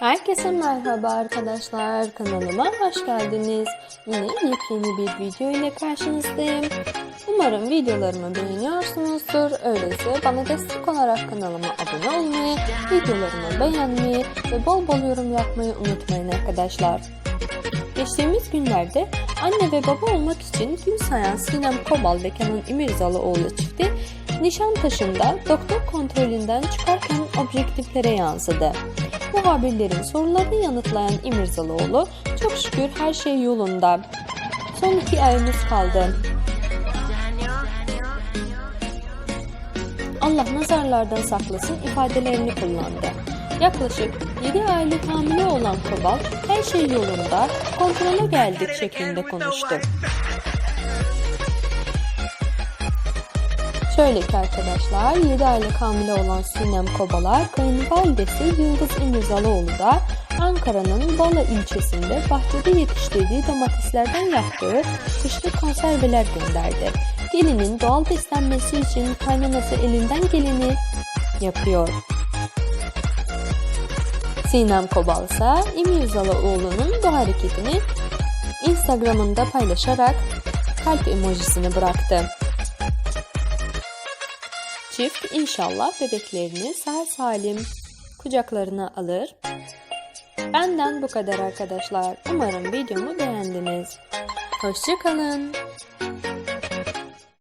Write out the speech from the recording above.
Herkese merhaba arkadaşlar. Kanalıma hoş geldiniz. Yine yepyeni bir video ile karşınızdayım. Umarım videolarımı beğeniyorsunuzdur. Öyleyse bana destek olarak kanalıma abone olmayı, videolarımı beğenmeyi ve bol bol yorum yapmayı unutmayın arkadaşlar. Geçtiğimiz günlerde anne ve baba olmak için gün sayan Sinem Kobal ve Kenan İmirzalıoğlu çifti Nişantaşı'nda doktor kontrolünden çıkarken objektiflere yansıdı. Muhabirlerin sorularını yanıtlayan İmirzalıoğlu çok şükür her şey yolunda. Son iki ayımız kaldı. Allah nazarlardan saklasın ifadelerini kullandı. Yaklaşık 7 aylık hamile olan Kobal her şey yolunda kontrole geldik şeklinde konuştu. Şöyle ki arkadaşlar 7 aylık hamile olan Sinem Kobalar kayınvalidesi Yıldız İmirzalıoğlu da Ankara'nın Bala ilçesinde bahçede yetiştirdiği domateslerden yaptığı kışlık konserveler gönderdi. Gelinin doğal beslenmesi için kaynanası elinden geleni yapıyor. Sinem Kobal ise İmirzalıoğlu'nun bu hareketini Instagram'ında paylaşarak kalp emojisini bıraktı. Çift inşallah bebeklerini sağ salim kucaklarına alır. Benden bu kadar arkadaşlar. Umarım videomu beğendiniz. Hoşçakalın.